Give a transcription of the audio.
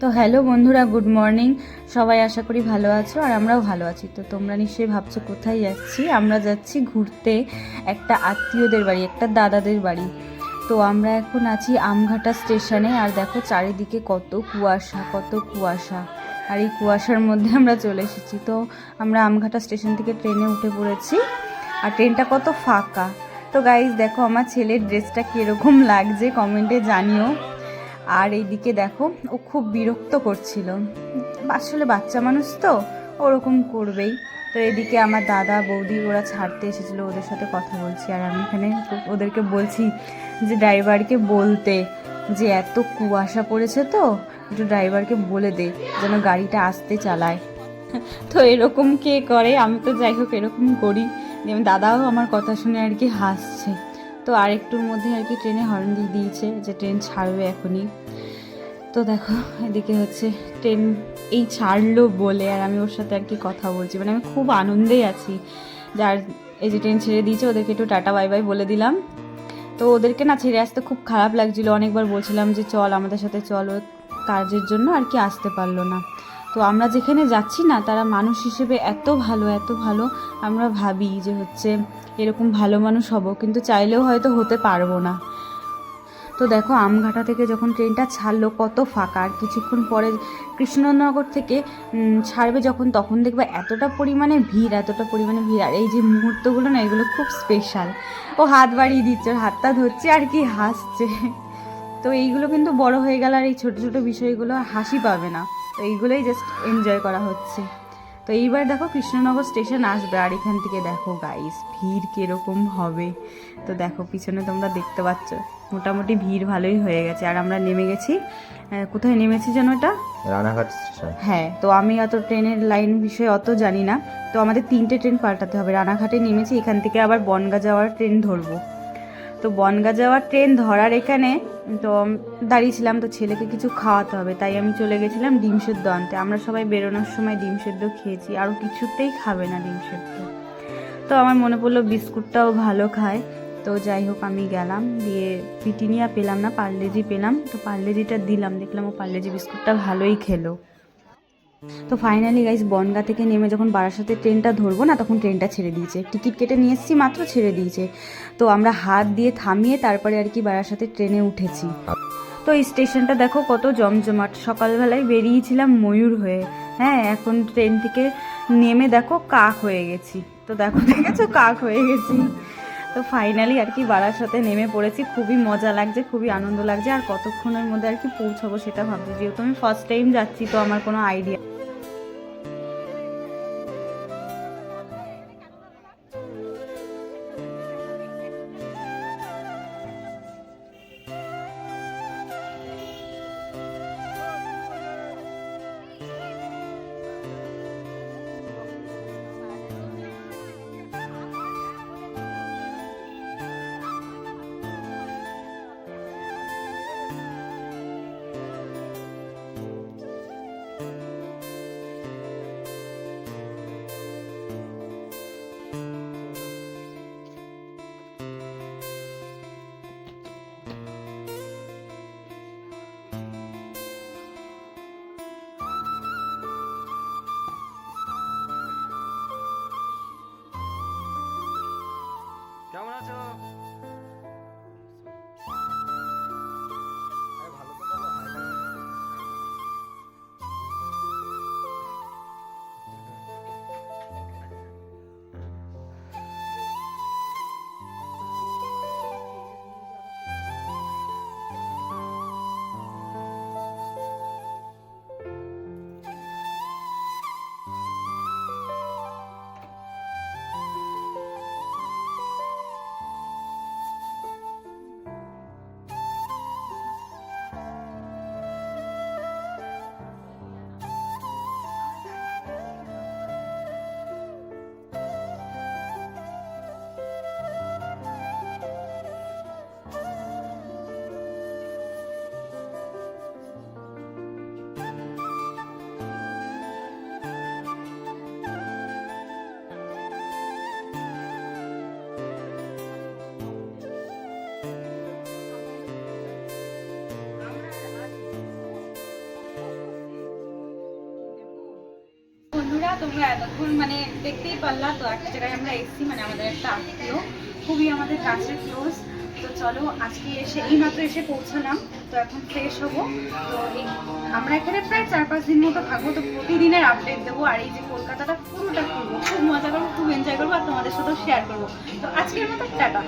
তো হ্যালো বন্ধুরা, good morning. সবাই আশা করি ভালো আছো আর আমরাও ভালো আছি। তো তোমরা নিশ্চয়ই ভাবছ কোথায় যাচ্ছি? আমরা যাচ্ছি ঘুরতে একটা আত্মীয়দের বাড়ি, একটা দাদাদের বাড়ি। তো আমরা এখন আছি আমঘাটা স্টেশনে আর দেখো চারিদিকে কত কুয়াশা কত কুয়াশা। আর এই কুয়াশার মধ্যে আমরা চলে এসেছি। তো আমরা আমঘাটা স্টেশন থেকে ট্রেনে উঠে পড়েছি আর ট্রেনটা কত ফাঁকা। তো গাইজ দেখো আমার ছেলের ড্রেসটা কীরকম লাগছে কমেন্টে জানিও। আর এইদিকে দেখো, ও খুব বিরক্ত করছিল। আসলে বাচ্চা মানুষ তো, ওরকম করবেই। তো এদিকে আমার দাদা, বৌদি ওরা ছাড়তে এসেছিল, ওদের সাথে কথা বলছি। আর আমি এখানে ওদেরকে বলছি যে, ড্রাইভারকে বলতে যে, এত কুয়াশা পড়েছে তো, একটু ড্রাইভারকে বলে দে, যেন গাড়িটা আসতে চালায়। তো এরকম কে করে? আমি তো যাই হোক, এরকম করি। দাদাও আমার কথা শুনে আর কি হাসছে। তো আর একটুর মধ্যে আর কি ট্রেনে হর্ন দিয়ে দিয়েছে যে ট্রেন ছাড়বে এখনই। তো দেখো, এদিকে হচ্ছে ট্রেন এই ছাড়লো বলে আর আমি ওর সাথে আর কি কথা বলছি। মানে আমি খুব আনন্দেই আছি যার এই যে ট্রেন ছেড়ে দিয়েছে, ওদেরকে একটু টাটা, বাই বাই বলে দিলাম। তো ওদেরকে না ছেড়ে আসতে খুব খারাপ লাগছিল। অনেকবার বলছিলাম যে চল, আমাদের সাথে চল ও কাজের জন্য আর কি আসতে পারল না। তো আমরা যেখানে যাচ্ছি না, তারা মানুষ হিসেবে এত ভালো এত ভালো আমরা ভাবি যে হচ্ছে এরকম ভালো মানুষ হব, কিন্তু চাইলেও হয়তো হতে পারব না। তো দেখো, আমঘাটা থেকে যখন ট্রেনটা ছাড়লো, কত ফাঁকা। আর কিছুক্ষণ পরে কৃষ্ণনগর থেকে ছাড়বে যখন, তখন দেখবে এতটা পরিমাণে ভিড়, এতটা পরিমাণে ভিড়। আর এই যে মুহূর্তগুলো না, এগুলো খুব স্পেশাল ও হাত বাড়িয়ে দিচ্ছে, ওর হাতটা ধরছে, আর কি হাসছে। তো এইগুলো কিন্তু বড় হয়ে গেল, আর এই ছোটো ছোটো বিষয়গুলো হাসি পাবে না। তো এইগুলোই জাস্ট এনজয় করা হচ্ছে। তো এইবার দেখো কৃষ্ণনগর স্টেশন আসবে আর এখান থেকে দেখো গাইস ভিড় কীরকম হবে। তো দেখো পিছনে তোমরা দেখতে পাচ্ছ মোটামুটি ভিড় ভালোই হয়ে গেছে। আর আমরা নেমে গেছি কোথায় নেমেছি যেন এটা? রানাঘাট স্টেশন। হ্যাঁ তো আমি অত ট্রেনের লাইন বিষয়ে অত জানি না। তো আমাদের তিনটে ট্রেন পাল্টাতে হবে রানাঘাটে নেমেছি এখান থেকে আবার বনগা যাওয়ার ট্রেন ধরবো। তো বনগা যাওয়ার ট্রেন ধরার এখানে তো দাঁড়িয়েছিলাম তো ছেলেকে কিছু খাওয়াতে হবে, তাই আমি চলে গেছিলাম ডিম সেদ্ধ আনতে। আমরা সবাই বেরোনোর সময় ডিম সেদ্ধ খেয়েছি, আরও কিছুতেই খাবে না ডিম সেদ্ধ। তো আমার মনে পড়ল বিস্কুটটাও ভালো খায়, তো যাই হোক আমি গেলাম, দিয়ে পিটিনিয়া পেলাম না, পার্লেজি পেলাম, তো পার্লেজিটা দিলাম, দেখলাম ও পার্লেজি বিস্কুটটা ভালোই খেলো। তো ফাইনালি গাইস বনগা থেকে নেমে যখন বারাসাতে ট্রেনটা ধরবো না, তখন ট্রেনটা ছেড়ে দিয়েছে। টিকিট কেটে নিয়ে এসেছি, মাত্র ছেড়ে দিয়েছে। তো আমরা হাত দিয়ে থামিয়ে তারপরে আর কি বারাসাতে ট্রেনে উঠেছি। তো এই স্টেশনটা দেখো কত জমজমাট। সকালবেলায় বেরিয়েছিলাম ময়ূর হয়ে। হ্যাঁ এখন ট্রেন থেকে নেমে দেখো কাক হয়ে গেছি। তো দেখো, দেখেছ? কাক হয়ে গেছি। তো ফাইনালি আর কি বারাসাতে নেমে পড়েছি। খুবই মজা লাগছে, খুবই আনন্দ লাগছে। আর কতক্ষণের মধ্যে আর কি পৌঁছাবো সেটা ভাবছি। যেহেতু আমি ফার্স্ট টাইম যাচ্ছি, তো আমার কোনো আইডিয়া 맞아 তোমরা এতক্ষণ মানে দেখতেই পারলা, তো একটা জায়গায় আমরা এসেছি মানে আমাদের একটা আত্মীয়, খুবই আমাদের কাছের ক্লোজ তো চলো, আজকে এসে এইমাত্র এসে পৌঁছালাম। তো এখন ফ্রেশ হব। তো আমরা এখানে প্রায় চার পাঁচ দিন মতো থাকব, তো প্রতিদিনের আপডেট দেবো। আর এই যে কলকাতাটা পুরোটা ঘুরবো। খুব মজা করব, খুব এনজয় করব, আর তোমাদের সাথেও শেয়ার করব। তো আজকের মতো টাটা।